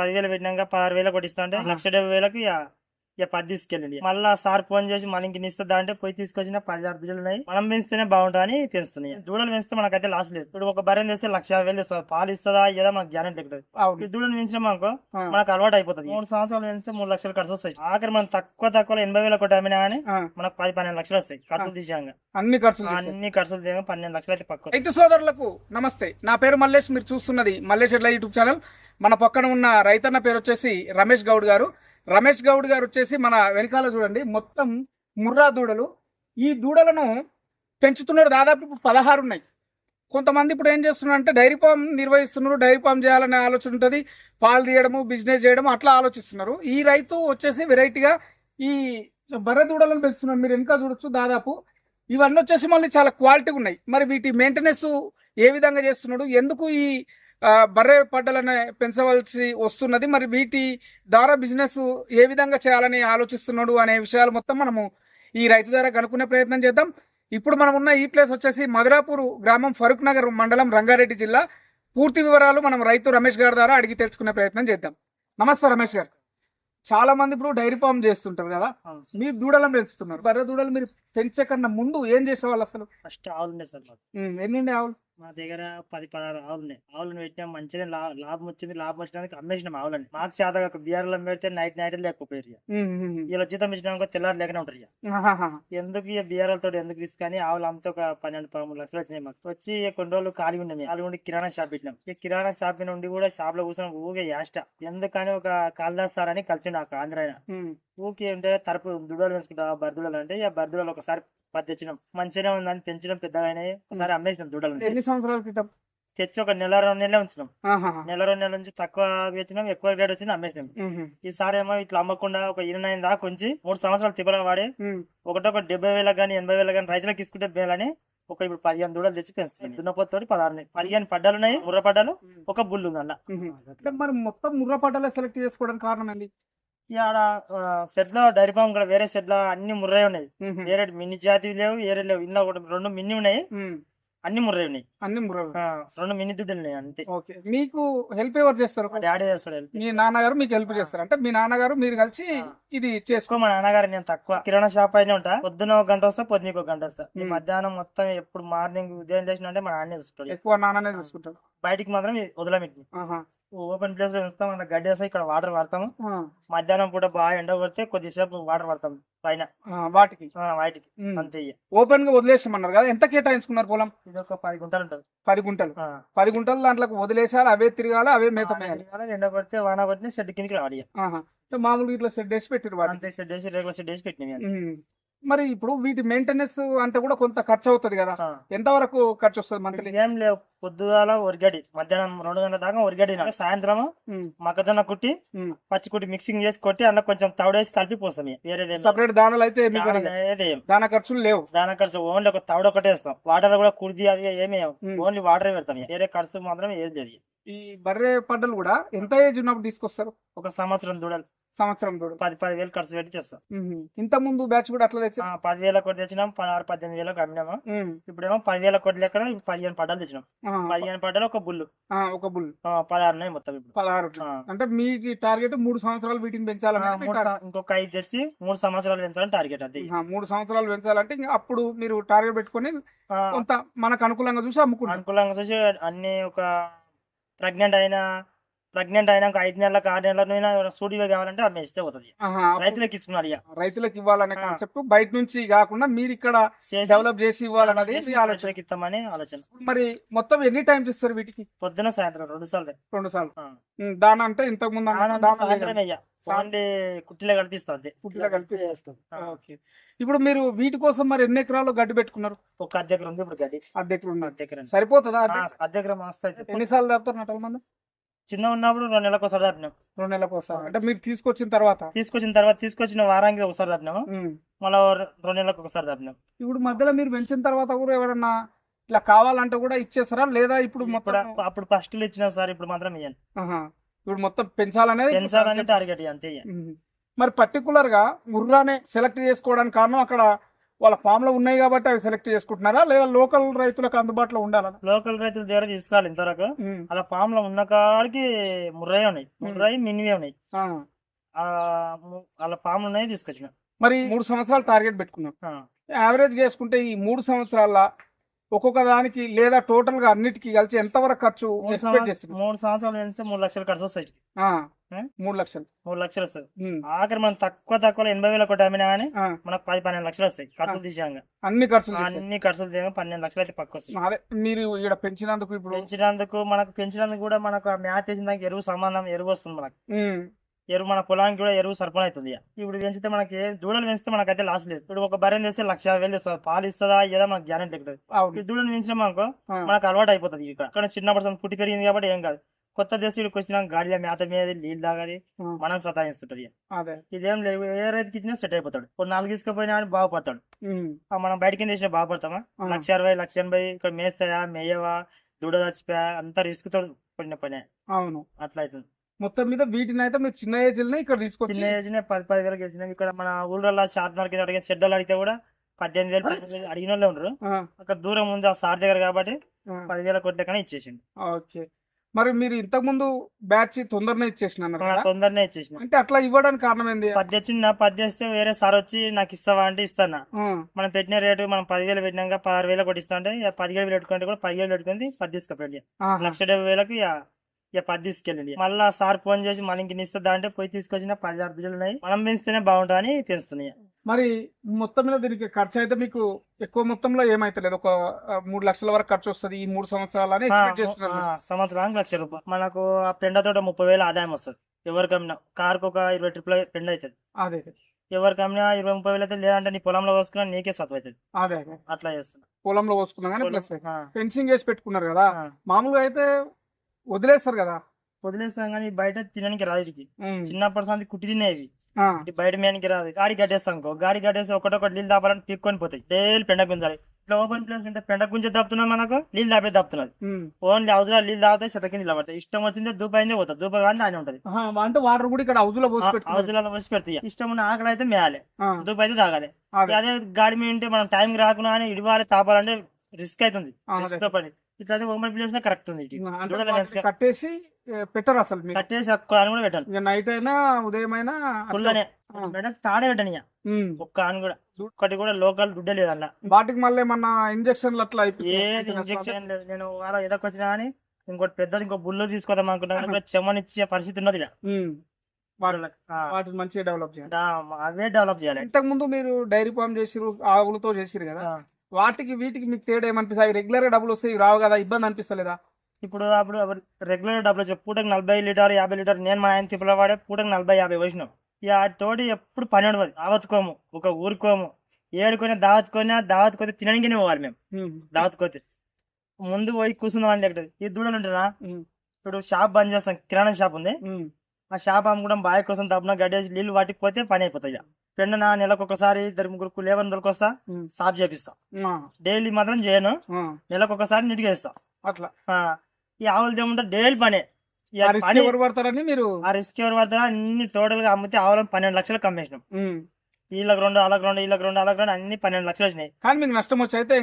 పదివేలు పెట్టినాక పదహారు వేలు కొట్టిస్తా అంటే. లక్ష డెబ్బై వేలకు ఇక పది తీసుకెళ్ళండి మళ్ళా సార్ ఫోన్ చేసి మళ్ళీ ఇంక ఇస్తుందా అంటే పోయి తీసుకొచ్చిన పదిహేను బిడ్డలు ఉన్నాయి. మనం పెంచితేనే బాగుంటుంది అని పెంచుతున్నాయి. దూడలు పెంచితే మనకైతే లాస్ లేదు. ఇప్పుడు ఒక బర్రెని తెస్తే లక్ష యాభై వేలు ఇస్తుంది పాలు ఇస్తుందా ఏదో మనకు గ్యారెంటీ ఈ దూడలు పెంచినాం అనుకో ఆ. మనకు అలవాటు అయిపోతుంది. మూడు సంవత్సరాలు పెంచితే మూడు లక్షలు ఖర్చు వస్తాయి. ఆఖరి మనం తక్కువ తక్కువ ఎనభై వేల కొట్టి అమ్మినా కానీ మనకు పది పన్నెండు లక్షలు వస్తాయి ఖర్చులు తీసాక అన్ని ఖర్చులు. అన్ని ఖర్చులు తీసాక పన్నెండు లక్షలు అయితే పక్క రైతు సోదరులకు నమస్తే. నా పేరు మల్లేష్. మీరు చూస్తున్నది మల్లేష్ ఎడ్ల యూట్యూబ్ ఛానల్. మన పక్కన ఉన్న రైతన్న పేరు వచ్చేసి రమేష్ గౌడ్ గారు. రమేష్ గౌడ్ గారు వచ్చేసి మన వెనకాల చూడండి మొత్తం ముర్రా దూడలు. ఈ దూడలను పెంచుతున్నారు దాదాపు ఇప్పుడు పదహారు ఉన్నాయి. కొంతమంది ఇప్పుడు ఏం చేస్తున్నారు అంటే డైరీ ఫామ్ నిర్వహిస్తున్నారు డైరీ ఫామ్ చేయాలనే ఆలోచన ఉంటుంది పాలు తీయడము బిజినెస్ చేయడం అట్లా ఆలోచిస్తున్నారు. ఈ రైతు వచ్చేసి వెరైటీగా ఈ బర్రె దూడలను పెంచుతున్నారు. మీరు వెనక చూడొచ్చు దాదాపు. ఇవన్నీ వచ్చేసి మళ్ళీ చాలా క్వాలిటీగా ఉన్నాయి. మరి వీటి మెయింటెనెన్స్ ఏ విధంగా చేస్తున్నాడు? ఎందుకు ఈ బర్రె పడ్డలను పెంచవలసి వస్తున్నది. మరి వీటి ద్వారా బిజినెస్ ఏ విధంగా చేయాలని ఆలోచిస్తున్నాడు అనే విషయాలు మొత్తం మనము ఈ రైతు ద్వారా కనుక్కునే ప్రయత్నం చేద్దాం. ఇప్పుడు మనం ఉన్న ఈ ప్లేస్ వచ్చేసి మధురాపూర్ గ్రామం ఫరూక్ నగర్ మండలం రంగారెడ్డి జిల్లా. పూర్తి వివరాలు మనం రైతు రమేష్ గారి ద్వారా అడిగి తెలుసుకునే ప్రయత్నం చేద్దాం. నమస్తే రమేష్ గారు. చాలా మంది ఇప్పుడు డైరీ ఫామ్ చేస్తుంటారు కదా. మీరు దూడలను పెంచుతున్నారు. బర్రె దూడలు మీరు పెంచే కన్నా ముందు ఏం చేసేవాళ్ళు అసలు? ఫస్ట్ ఆవులు ఉన్నాయి సార్ మాకు. ఎన్ని ఆవులు? మా దగ్గర పది పదహారు ఆవులు ఉన్నాయి. ఆవులను పెట్టినాం మంచిగా లాభం వచ్చింది లాభం వచ్చినందుకు అమ్మేసినాం ఆవులని. మాకు చేత ఒక బిఆర్లో పెడితే నైట్ నైట్ లేకపోయారు. వీళ్ళ జీతం ఇచ్చినాక తెల్లారు లేకనే ఉంటారు. ఎందుకు ఇక బిఆర్ఎల్ తోటి ఎందుకు తీసుకొని ఆవులు అమ్మితే ఒక పన్నెండు పదమూడు లక్షలు వచ్చినాయి మాకు. వచ్చి కొన్ని రోజులు ఖాళీ ఉండే ఖాళీ ఉండి కిరాణా షాప్ పెట్టినాం. ఈ కిరాణా షాప్ నుండి కూడా షాప్లో కూర్చొని ఊగే యాష్ట. ఎందుకని ఒక కాళిదాస్ సార్ అని కలిసిండు ఆ ఆంధ్ర ఊకే అంటే తరపు దుడలు పెంచుకుంటా బర్దుడలు అంటే ఇక బర్దుడలు ఒకసారి పది తెచ్చినాం మంచిగానే ఉందని పెంచడం పెద్దగా అయినాయి ఒకసారి అమ్మేసినాం దుడలు ఎన్ని సంవత్సరాల క్రితం? తెచ్చి ఒక నెల రెండు నెలలే ఉంచినాం. నెల రెండు నెలల నుంచి తక్కువ తెచ్చినాం ఎక్కువ రేట్ వచ్చింది అమ్మేసినాం. ఈసారి ఏమో ఇట్లా అమ్మకుండా ఒక ఇరవై దాకా ఉంచి మూడు సంవత్సరాలు తిప్పల వాడి ఒకటొక డెబ్బై వేలకు కానీ ఎనభై వేలకు కానీ రైతులకు తీసుకుంటే మేలని ఒక ఇప్పుడు పదిహేను దూడలు తెచ్చి పెంచుతుంది దున్నపోతోటి పదహారు. పదిహేను పడ్డాలు ఉన్నాయి ముర్ర పడ్డాలు. ఒక బుల్లు ఉంది అలా మరి మొత్తం ముర్రా పడ్డలే సెలెక్ట్ చేసుకోవడానికి కారణం ఏంటి ఆడ షెడ్లో డైరీ ఫామ్ కూడా వేరే షెడ్లో అన్ని ముర్రే ఉన్నాయి. వేరే మిన్ని జాతి లేవు వేరే లేవు. ఇంట్లో ఒకటి రెండు మిన్ని ఉన్నాయి. అన్ని ముర్రే ఉన్నాయి. అన్ని ముర్రా రెండు మిన్ని దుడ్డులు ఉన్నాయి అంతే. ఓకే. మీకు హెల్ప్ ఎవరు చేస్తారు? డాడీ చేస్తాడు help. మీ నాన్నగారు మీకు హెల్ప్ చేస్తారు. అంటే మీ నాన్నగారు మీరు కలిసి ఇది చేసుకో మా నాన్నగారు నేను తక్కువ. కిరాణా షాప్ అయినా ఉంటా. పొద్దున ఒక గంట వస్తా పొద్దునకి ఒక గంట వస్తా. మధ్యాహ్నం మొత్తం ఎప్పుడు మార్నింగ్ ఉదయం చేసిన అంటే మా నాన్నే చూసుకుంటాడు. ఎక్కువ నాన్ననే చూసుకుంటారు బయటికి మాత్రం వదలమిట్టి. ఓపెన్ ప్లేస్లో ఉంచుతాం అన్న గడ్డి వేస్తాం ఇక్కడ వాటర్ పడతాము ఆ, మధ్యాహ్నం పూట బాగా ఎండ కొడితే కొద్దిసేపు వాటర్ పడతాం పైన. వాటికి. వాటికి. అంతే. ఓపెన్గా వదిలేసామన్నారు కదా ఎంత కేటాయించుకున్నారు పొలం? ఇది ఒక పది గుంటలు ఉంటుంది. పది గుంటలు. పది గుంటలు దాంట్లోకి వదిలేసాలి అవే తిరగాలి అవే మేత ఎండ కొడితే వాన కొట్టిన షెడ్ కిందకి రావాలి మామూలుగా ఇట్లా షెడ్ వేసి పెట్టిరు అంతే షెడ్ వేసి రేగుల షెడ్ వేసి పెట్టినవి. మరి ఇప్పుడు వీటి మెయింటెనెన్స్ అంటే కూడా కొంత ఖర్చు అవుతుంది కదా. ఎంత వరకు ఖర్చు వస్తుంది మంత్లీ ఏం లేవు. పొద్దుగాల ఒరిగడి మధ్యాహ్నం రెండు గంటల దాకా ఒరిగడి సాయంత్రం మొక్కజొన్న కుట్టి. పచ్చి కుట్టి మిక్సింగ్ చేసి కొట్టి అందులో కొంచెం తవుడేసి కలిపి పోస్తాం. వేరే సపరేట్ దానాలు అయితే దానా ఖర్చులు లేవు. దాని ఖర్చు ఓన్లీ ఒక తవుడు ఒకటే వేస్తాం. వాటర్ కూడా కుడిది అది ఏమి. ఓన్లీ వాటర్ పెడతాం. వేరే ఖర్చు మాత్రం ఏది లేదు. ఈ బర్రె పడ్డలు కూడా ఎంత ఏజ్ ఉన్నప్పుడు తీసుకొస్తారు? ఒక సంవత్సరం దూడలు సంవత్సరం దూడ పది పది వేలు ఖర్చు పెట్టి చేస్తాం ఇంత ముందు బ్యాచ్ కూడా అట్లా తెచ్చి ఆ, పది వేల కోటి తెచ్చినాం పదహారు పద్దెనిమిది వేలకు అమ్మినాము. ఇప్పుడేమో పది వేల కోటి లెక్కన ఇప్పుడు పదిహేను పడ్డాలు తెచ్చినాం. పదిహేను పడ్డాలు ఒక బుల్లు. ఒక బుల్ ఆ, పదహారు ఉన్నాయి మొత్తం ఇప్పుడు. పదహారు. అంటే మీకు టార్గెట్ మూడు సంవత్సరాలు వీటిని పెంచాలని ఇంకొక ఐదు తెచ్చి మూడు సంవత్సరాలు పెంచాలని టార్గెట్ అది. మూడు సంవత్సరాలు పెంచాలంటే అప్పుడు మీరు టార్గెట్ పెట్టుకొని కొంత మనకు అనుకూలంగా చూసి అమ్ముకుంటారు. అనుకూలంగా చూసి అన్ని ఒక ప్రెగ్నెంట్ అయినా ప్రెగ్నెంట్ అయినాక ఐదు నెలలకు ఆరు నెలల సూడిగా కావాలంటే అమ్మే ఇస్తే పోతుంది. రైతులకు ఇస్తున్నారు రైతులకు ఇవ్వాలనే. కాన్సెప్ట్ బయట నుంచి కాకుండా మీరు ఇక్కడ డెవలప్ చేసి ఇవ్వాలన్నది చేసి మీ ఆలోచన. రైతులకు ఇస్తామని ఆలోచన. మరి మొత్తం ఎన్ని టైమ్స్ ఇస్తారు వీటికి? పొద్దున సాయంత్రం రెండు సార్లు. రెండు సార్లు. దాన అంటే ఇంతకు ముందు. సాయంత్రం ఓన్లీ కుట్టిలో కనిపిస్తుంది పుట్టిలో కలిపి చేస్తారు ఆ. ఓకే. ఇప్పుడు మీరు వీటి కోసం మరి ఎన్ని ఎకరాలు గడ్డి పెట్టుకున్నారు? ఒక అద్దెకర ఉంది ఇప్పుడు అద్దెకులు ఉన్నారు అద్దెకర సరిపోతుందా? మస్తు అయితే. ఎన్నిసార్లు తప్పుతారు నటల మంది? చిన్న ఉన్నప్పుడు రెండు నెలలకు ఒకసారి తప్పినాం రెండు నెలలకు ఒకసారి అంటే మీరు తీసుకొచ్చిన తర్వాత తీసుకొచ్చిన తర్వాత తీసుకొచ్చిన వారానికి ఒకసారి తప్పినాము. మళ్ళీ రెండు నెలలకు ఒకసారి తప్పినాం ఇప్పుడు మధ్యలో మీరు పెంచిన తర్వాత కూడా ఎవరన్నా ఇట్లా కావాలంటే కూడా ఇచ్చేస్తారా లేదా ఇప్పుడు అప్పుడు ఫస్ట్ ఇచ్చిన సార్ ఇప్పుడు మాత్రం ఆహా. ఇప్పుడు మొత్తం పెంచాలనేది పెంచాలని. టార్గెట్ అంతే. మరి పర్టికులర్గా ముర్రానే సెలెక్ట్ చేసుకోవడానికి కారణం అక్కడ వాళ్ళ ఫామ్లో ఉన్నాయి కాబట్టి అవి సెలెక్ట్ చేసుకుంటున్నారా? లేదా లోకల్ రైతులకు అందుబాటులో ఉండాలా? లోకల్ రైతుల దగ్గర తీసుకోవాలి ఇంతవరకు. అలా ఫామ్లో ఉన్న కాడికి ముర్రయ్య ఉన్నాయి. ముర్రయ్య మినివే ఉన్నాయి. అలా ఫామ్ ఉన్నాయి తీసుకొచ్చిన. మరి మూడు సంవత్సరాలు టార్గెట్ పెట్టుకున్నాం. యావరేజ్ చేసుకుంటే ఈ మూడు సంవత్సరాల ఒక్కొక్క దానికి లేదా టోటల్గా అన్నిటికీ కలిసి ఎంత వరకు ఖర్చు మూడు ఎక్స్పెక్ట్ సంవత్సరాలు మూడు సంవత్సరాలు వేస్తే మూడు లక్షలు ఖర్చు వస్తాయి? మూడు లక్షలు. మూడు లక్షలు వస్తుంది ఉమ్, ఆఖరి మనం తక్కువ తక్కువ ఎనభై వేల కొట్టి అమ్మినా కానీ మనకు పది పన్నెండు లక్షలు వస్తాయి ఖర్చులు తీసాక అన్ని ఖర్చులు. అన్ని ఖర్చులు తీసాక పన్నెండు లక్షలు అయితే పక్క వస్తాయి. అదే మీరు ఇక్కడ పెంచినందుకు ఇప్పుడు పెంచినందుకు మనకు పెంచినందుకు కూడా మనకు ఆ మ్యాథ్ వేసిన దానికి ఎరువు సంబంధం ఎరువు వస్తుంది మనకు. ఎరువు మన పొలానికి కూడా ఎరువు సరఫరా అవుతుంది. ఇప్పుడు పెంచితే మనకి దూడలు పెంచితే మనకైతే లాస్ లేదు. ఇప్పుడు ఒక బర్రెని తెస్తే లక్ష వేలు ఇస్తుంది పాలు ఇస్తుందా ఏదో మనకు గ్యారెంటీ దూడలు పెంచినాం అనుకో ఆ, మనకు అలవాటు అయిపోతుంది ఇక్కడ ఇక్కడ చిన్నప్పుడు పుట్టి పెరిగింది కాబట్టి ఏం కాదు. కొత్త దేశం ఇక్కడికి వచ్చినా గాడిలో మేత మీద నీళ్ళు తాగాలి. మనం సతాయిస్తుంటది ఇదేం లేదు. ఏ రైతుకి ఇచ్చినా సెట్ అయిపోతాడు. కొన్ని నాలుగు తీసుకుపోయినా కానీ బాగుపడతాడు. మనం బయటకి తీసినా బాగుపడతామా? లక్ష అరవై లక్ష ఎనభై ఇక్కడ మేస్తాయా మేయవా దూడ చచ్చిపోయా అంతా రిస్క్తో పడిన పనే. అవును. అట్లా అవుతుంది మొత్తం మీద వీటిని అయితే మీరు చిన్న ఏజ్ ఇక్కడ తీసుకొచ్చి చిన్న ఏజ్ నే పది పది వేలకు వచ్చినాం ఇక్కడ మన ఊళ్ళలో షార్ట్ మార్కెట్ అడిగే షెడ్డలు అడిగితే కూడా పద్దెనిమిది వేలు పద్దెనిమిది వేలు అడిగిన వాళ్ళే ఉండరు. అక్కడ దూరం ఉంది ఆ సార్ దగ్గర కాబట్టి పదివేల కొట్టే కానీ ఇచ్చేసిండు. ఓకే. మరి మీరు ఇంతకు ముందు బ్యాచ్ తొందరనే ఇచ్చేసిన? తొందరనే ఇచ్చేసిన. అంటే అట్లా ఇవ్వడానికి కారణం ఏంది? పది వచ్చింది పది చేస్తే వేరే సార్ వచ్చి నాకు ఇస్తావా అంటే ఇస్తాను? మనం పెట్టిన రేటు మనం పదివేలు పెట్టినాక పదహారు వేలు కొట్టి ఇస్తా అంటే పదిహేడు వేలు పెట్టుకుంటే కూడా పదిహేడు పెట్టుకుంది పది తీసుకుపోయింది. లక్ష డెబ్బై వేలకు ఇక పది తీసుకెళ్ళింది మళ్ళీ సార్ ఫోన్ చేసి ఇంక ఇస్తుందా అంటే పోయి తీసుకొచ్చిన పదిహారు బిల్లులు ఉన్నాయి. మనం పెంచితేనే బాగుంటుందని పెంచుతున్నాయి మరి మొత్తం మీద దీనికి ఖర్చు అయితే మీకు ఎక్కువ మొత్తంలో ఏమైతలేదు ఒక మూడు లక్షల వరకు ఖర్చు వస్తుంది ఈ మూడు సంవత్సరాలని ఆ, సంవత్సరానికి లక్ష రూపాయలు. మనకు ఆ పెండ తోట ముప్పై వేలు ఆదాయం వస్తుంది. ఎవరికి అమ్మినా కార్కు ఒక ఇరవై ట్రిప్ల పెండ అవుతుంది అదే ఎవరికి అమ్మినా ఇరవై ముప్పై వేలు అయితే లేదంటే నీ పొలంలో పోసుకున్నా నీకే సత్వ అవుతుంది అదే అట్లా చేస్తున్నా. పొలంలో పోసుకున్నాం కానీ ప్లస్ ఫెన్సింగ్ వేసి పెట్టుకున్నారు కదా. మామూలుగా అయితే వదిలేస్తారు కదా. వదిలేస్తాం కానీ బయట తినడానికి రాదు ఉమ్, చిన్నప్పటి సంది కుట్టి తినేవి ఇది. బయట మేనికి రాదు. గాడి కట్టేస్తాం అనుకో. గాడి కట్టేసి ఒకటొకటి నీళ్ళు దాపాలని పీక్కొని పోతాయి. డైలీ పెండ గుంజాలి. ఇట్లా ఓపెన్ ప్లేస్ ఉంటే పెండ గుంజే దాపుతున్నాం మనకు నీళ్ళు దాపే దాపుతున్నది. ఓన్లీ అవసరాలు నీళ్ళు తాగుతాయి శతకి నీళ్ళు పడతాయి ఇష్టం వచ్చింది దూప అయిందే పోతుంది దూప కానీ ఆయన ఉంటది. అంటే వాటర్ కూడా ఇక్కడ హౌస్లో పోసి పెట్టుకున్నారు. అవసరాలు వచ్చి పెడతాయి. ఇష్టం ఉన్న ఆకలి అయితే మేయాలి. దూప అయితే తాగాలి. అదే. గాడి మీద ఉంటే మనం టైం రాకుండా ఇడివాలి తాపాలంటే రిస్క్ అవుతుంది. రిస్క్ పని. ఇట్లా ఓపెన్ ప్లేస్ కరెక్ట్ ఉంది ఇది. కట్టేసి ఏ, పెట్టరు అసలు మీరు కట్టేసి ఒక్క అని కూడా పెట్టాను ఇక నైట్ అయినా ఉదయం అయినా అట్లా- ఫుల్లనే ఆ. మేడం తాడే పెట్టాను ఇక ఉమ్. ఒక్క అని కూడా ఒక్కటి కూడా లోకల్ దుడ్డే లేదు అన్న వాటికి మళ్ళీ ఏమన్నా ఇంజక్షన్లు అట్లా అయిపోతాయా? ఏది ఇంజక్షన్ లేదు నేను వాళ్ళ ఏదో వచ్చినా కానీ ఇంకోటి పెద్దది ఇంకో బుల్లు తీసుకోదాం అనుకున్నా కానీ చెమ్మనిచ్చే పరిస్థితి ఉన్నది ఇక. ఉమ్. వాళ్ళకి. ఆ, వాటిని మంచిగా డెవలప్ చేయాలి డా- అవే డెవలప్ చేయాలి ఇంతకు ముందు మీరు డైరీ ఫామ్ చేసిరు ఆవులతో చేసిరు కదా ఆ. వాటికి వీటికి మీకు తేడా ఏమనిపిస్తాయి రెగ్యులర్గా డబ్బులు వస్తాయి రావు కదా ఇబ్బంది అనిపిస్తలేదా? ఇప్పుడు అప్పుడు రెగ్యులర్ డబ్బులు వచ్చి పూటకు నలభై లీటర్ యాభై లీటర్ నేను మా ఆయన తిప్పుల వాడే పూటకు నలభై యాభై వచ్చినాం ఇక ఆ తోటి ఎప్పుడు పని ఉండదు. దావత్కోము. ఒక ఊరుకోము. ఏడుకొని దావత్కొని దావత్కోతే తినడానికి పోవాలి మేము. దావత్కోతే. ముందు పోయి కూర్చుందాం అని చెప్తుంది ఈ దూడలు ఉంటుందా? ఉమ్. ఇప్పుడు షాప్ బంద్ చేస్తాం. కిరాణా షాప్ ఉంది. ఆ షాప్ అమ్ముకోవడం బాయ్ కోసం తప్పున గడ్డేసి నీళ్ళు పట్టిపోతే పని అయిపోతాయి ఇక. పెండ నా నెలకు ఒకసారి ఇద్దరు ముగ్గురు లేబర్ దొరికొస్తా. సాఫ్ చేపిస్తా. డైలీ మాత్రం చేయను. నెలకు ఒకసారి నీట్గా వేస్తా అట్లా. ఈ ఆవులు ఏముంటే డైలీ పనే. పని ఎవరు పడతారని మీరు ఆ రిస్క్ ఎవరు పడతా అన్ని టోటల్గా అమ్మితే ఆవులను పన్నెండు లక్షలకు అమ్మేసినాం. ఉమ్. వీళ్ళకి రెండు వాళ్ళకి రెండు వీళ్ళకి రెండు వాళ్ళకి రెండు అన్ని పన్నెండు లక్షలు వచ్చినాయి. కానీ మీకు నష్టం వచ్చి అయితే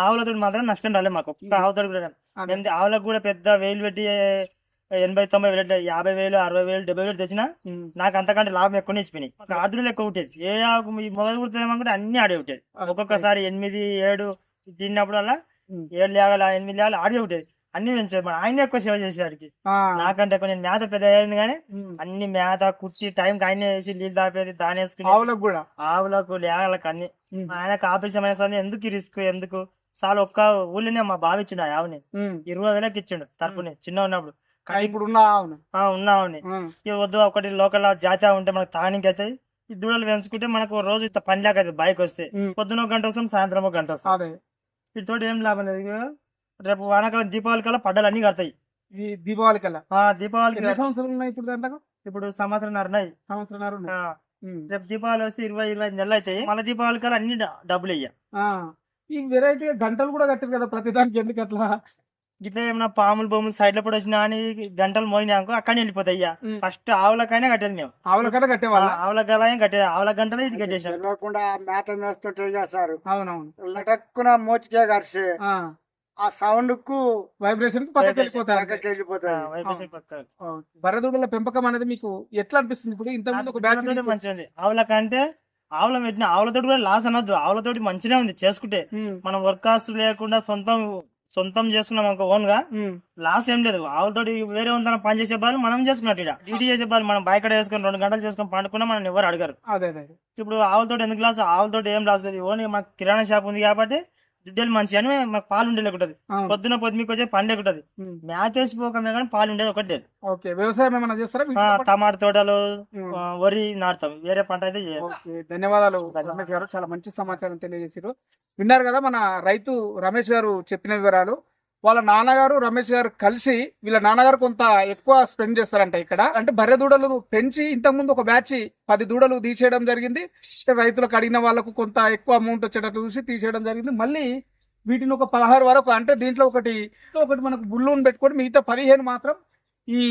ఆవులతో మాత్రం నష్టం రాలేదు మాకు. ఆవుతో కూడా ఆవులకు కూడా పెద్ద వేలు పెట్టి ఎనభై తొంభై వేలు యాభై వేలు అరవై వేలు డెబ్బై వేలు తెచ్చినా. నాకు అంతకంటే లాభం ఎక్కువ ఇచ్చిపోయినాయి. ఒక ఆర్డర్లు ఎక్కువ ఉంటుంది ఏ ఆకు మొదలు కుడుతున్నామనుకుంటే అన్ని ఆడే ఉంటుంది ఒక్కొక్కసారి ఎనిమిది ఏడు తిన్నప్పుడు అలా. ఏడు లేగల ఎనిమిది లేగల ఆడే ఉంటుంది అన్ని పెంచారు మన ఆయన ఎక్కువ సేవ చేసేవాడికి ఆ, నాకంటే ఎక్కువ నేను మేత పెద్ద అయ్యాను కానీ. అన్ని మేత కుట్టి టైం ఆయన వేసి నీళ్ళు దాపేది దాని వేసుకుని ఆవులకు కూడా? ఆవులకు లేగలకు అన్ని. ఆయనకు ఆపరేషన్ అయిన ఎందుకు రిస్క్ ఎందుకు? చాలా ఒక్క ఊళ్ళోనే మా బావ ఇచ్చిండు ఆ ఆవుని. ఇరవై వేలకి ఇచ్చిండు తరపుని చిన్న ఉన్నప్పుడు. ఇప్పుడు ఉన్న ఉన్న ఉమ్. ఇక వద్దు ఒకటి లోకల్ జాతి ఉంటే మనకు తానికి అవుతాయి ఈ దూడలు పెంచుకుంటే మనకు రోజు ఇంత పని లేక అవుతుంది బైక్ వస్తే. పొద్దున ఒక గంట వస్తాం సాయంత్రం ఒక గంట వస్తాం. అదే. వీటితోటి ఏం లాభం లేదు. రేపు వానాకాలం దీపావళి కల్లా పడ్డలు అన్ని కడతాయి. ఈ దీపావళి కల్లా? సంవత్సరాలు ఉన్నాయి ఇప్పుడు దాంట్లో? ఇప్పుడు సంవత్సరం ఉన్నాయి. ఉమ్. రేపు దీపావళి వస్తే ఇరవై ఇరవై ఐదు నెలలు అవుతాయి మళ్ళీ దీపావళి కల్లా అన్ని డబ్బులు ఇయ్య. ఆ, ఈ వెరైటీ గంటలు కూడా కట్టారు కదా ప్రతి దానికి ఎందుకు అట్లా ఇట్లా ఏమైనా పాములు బొమ్మలు సైడ్లో కూడా వచ్చినా అని గంటలు మోయినా అనుకో అక్కడనే వెళ్ళిపోతాయి. ఫస్ట్ ఆవులకైనా కట్టేది మేము. ఆవుల కన్నా కట్టేవాళ్ళ ఆవుల గలాయం కట్టేది? ఆవుల గంటలు ఇటు కట్టేసాం తెలియకుండా మేత మేస్తుంటే చేస్తారు? అవునవును. లటక్కున మోచికే కరిసి ఆ, సౌండ్కు వైబ్రేషన్ బర్రెదూడల పెంపకం అనేది మీకు ఎట్లా అనిపిస్తుంది ఇప్పుడు? ఇంత ముందు ఒక బ్యాచ్ ఉంది. ఆవుల కంటే ఆవుల పెట్టిన ఆవులతోటి కూడా లాస్ అనొద్దు ఆవులతోటి మంచిగా ఉంది. చేసుకుంటే మనం వర్కర్స్ లేకుండా సొంతం సొంతం చేసుకున్నాం అనుకో ఓన్గా లాస్ ఏం లేదు. ఆవులతోటి వేరే ఉందని పని చేసే వాళ్ళు మనం చేసుకున్నట్టు ఇక్కడ డ్యూటీ చేసే వాళ్ళు మనం బయట చేసుకుని రెండు గంటలు చేసుకొని పండుకున్నా మనం ఎవరు అడగరు. అదే అదే ఇప్పుడు ఆవులతోటి ఎందుకు లాస్? ఆవులతోటి ఏం లాస్ లేదు. ఓన్లీ మాకు కిరాణా షాప్ ఉంది కాబట్టి దుడ్డలు మంచి అని మాకు పాలు ఉండే లేకుంటది అవును. పొద్దున పొద్దు మీకు వచ్చే పండు లేకుంటది. ఉమ్. మ్యాచ్ వేసిపోకమే కానీ పాలు ఉండేది ఒకటి లేదు. ఓకే. వ్యవసాయం ఏమైనా చేస్తారా? టమాటా తోటలు వరి నాటుతాం. వేరే పంట అయితే ధన్యవాదాలు రమేష్ గారు. చాలా మంచి సమాచారం తెలియజేశారు విన్నారు కదా మన రైతు రమేష్ గారు చెప్పిన వివరాలు. వాళ్ళ నాన్నగారు రమేష్ గారు కలిసి వీళ్ళ నాన్నగారు కొంత ఎక్కువ స్పెండ్ చేస్తారంట ఇక్కడ. అంటే బర్రె దూడలు పెంచి ఇంతకుముందు ఒక బ్యాచ్ పది దూడలు తీసేయడం జరిగింది. రైతులకు అడిగిన వాళ్ళకు కొంత ఎక్కువ అమౌంట్ వచ్చేటట్టు చూసి తీసేయడం జరిగింది. మళ్ళీ వీటిని ఒక పదహారు వరకు అంటే దీంట్లో ఒకటి ఒకటి మనకు బుల్లును పెట్టుకొని మిగతా పదిహేను మాత్రం ఈ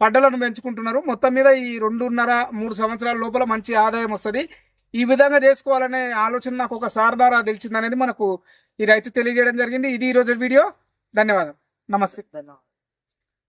పడ్డలను పెంచుకుంటున్నారు. మొత్తం మీద ఈ రెండున్నర మూడు సంవత్సరాల లోపల మంచి ఆదాయం వస్తుంది. ఈ విధంగా చేసుకోవాలనే ఆలోచన నాకు ఒక సార్ ద్వారా మనకు ఈ రైతు తెలియజేయడం జరిగింది. ఇది ఈరోజు వీడియో. ధన్యవాదాలు నమస్తే. ధన్యవాదాలు